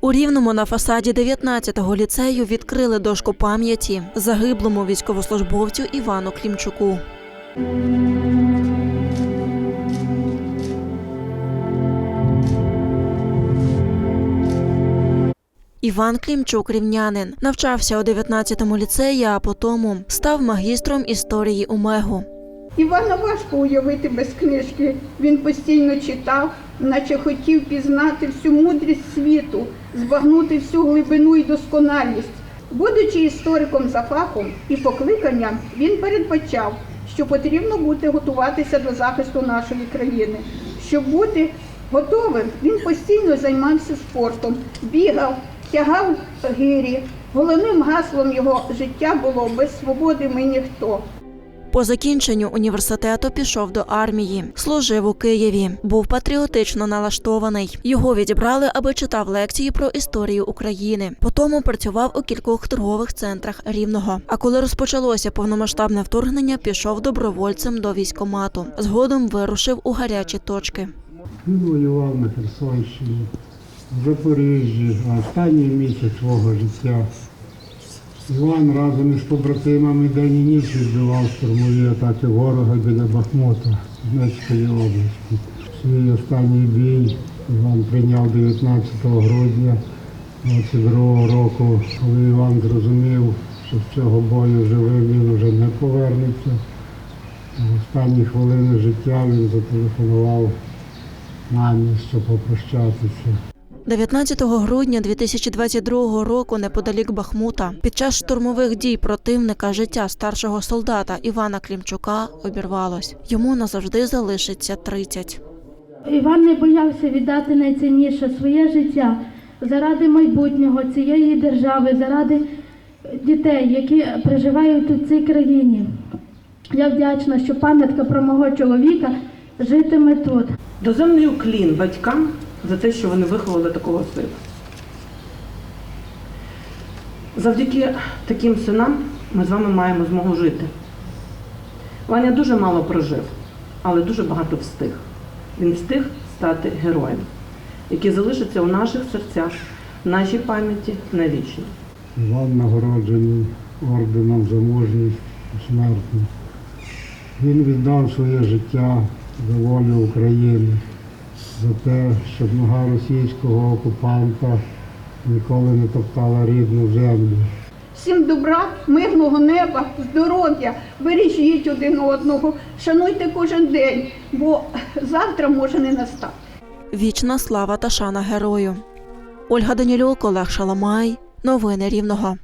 У Рівному на фасаді 19-го ліцею відкрили дошку пам'яті загиблому військовослужбовцю Івану Клімчуку. Іван Клімчук рівнянин навчався у 19-му ліцеї, а потім став магістром історії у МЕГу. Івана важко уявити без книжки. Він постійно читав, наче хотів пізнати всю мудрість світу, збагнути всю глибину і досконалість. Будучи істориком за фахом і покликанням, він передбачав, що потрібно бути готуватися до захисту нашої країни. Щоб бути готовим, він постійно займався спортом, бігав, тягав гирі. Головним гаслом його життя було без свободи ми ніхто. По закінченню університету пішов до армії, служив у Києві, був патріотично налаштований. Його відібрали, аби читав лекції про історію України. Потім працював у кількох торгових центрах рівного. А коли розпочалося повномасштабне вторгнення, пішов добровольцем до військомату. Згодом вирушив у гарячі точки. Він воював на Херсонщині, в Запоріжжі, останній місяць свого життя. Іван разом із побратимами день і ніч відбивав штурмові атаки ворога біля Бахмута Донецької області. Свій останній бій Іван прийняв 19 грудня 22 року, коли Іван зрозумів, що з цього бою живим він вже не повернеться. В останні хвилини життя він зателефонував мамі, щоб попрощатися. 19 грудня 2022 року, неподалік Бахмута, під час штурмових дій противника життя старшого солдата Івана Клімчука обірвалось. Йому назавжди залишиться 30. Іван не боявся віддати найцінніше своє життя заради майбутнього цієї держави, заради дітей, які проживають у цій країні. Я вдячна, що пам'ятка про мого чоловіка житиме тут. Доземний уклін батькам за те, що вони виховали такого сина. Завдяки таким синам ми з вами маємо змогу жити. Ваня дуже мало прожив, але дуже багато встиг. Він встиг стати героєм, який залишиться у наших серцях, в нашій пам'яті навічно. Іван нагороджений орденом за мужність посмертно. Він віддав своє життя за волю України, за те, щоб нога російського окупанта ніколи не топтала рідну землю. Всім добра, мирного неба, здоров'я, бережіть один одного, шануйте кожен день, бо завтра може не настати. Вічна слава та шана герою. Ольга Данілюк, Олег Шаламай. Новини Рівного.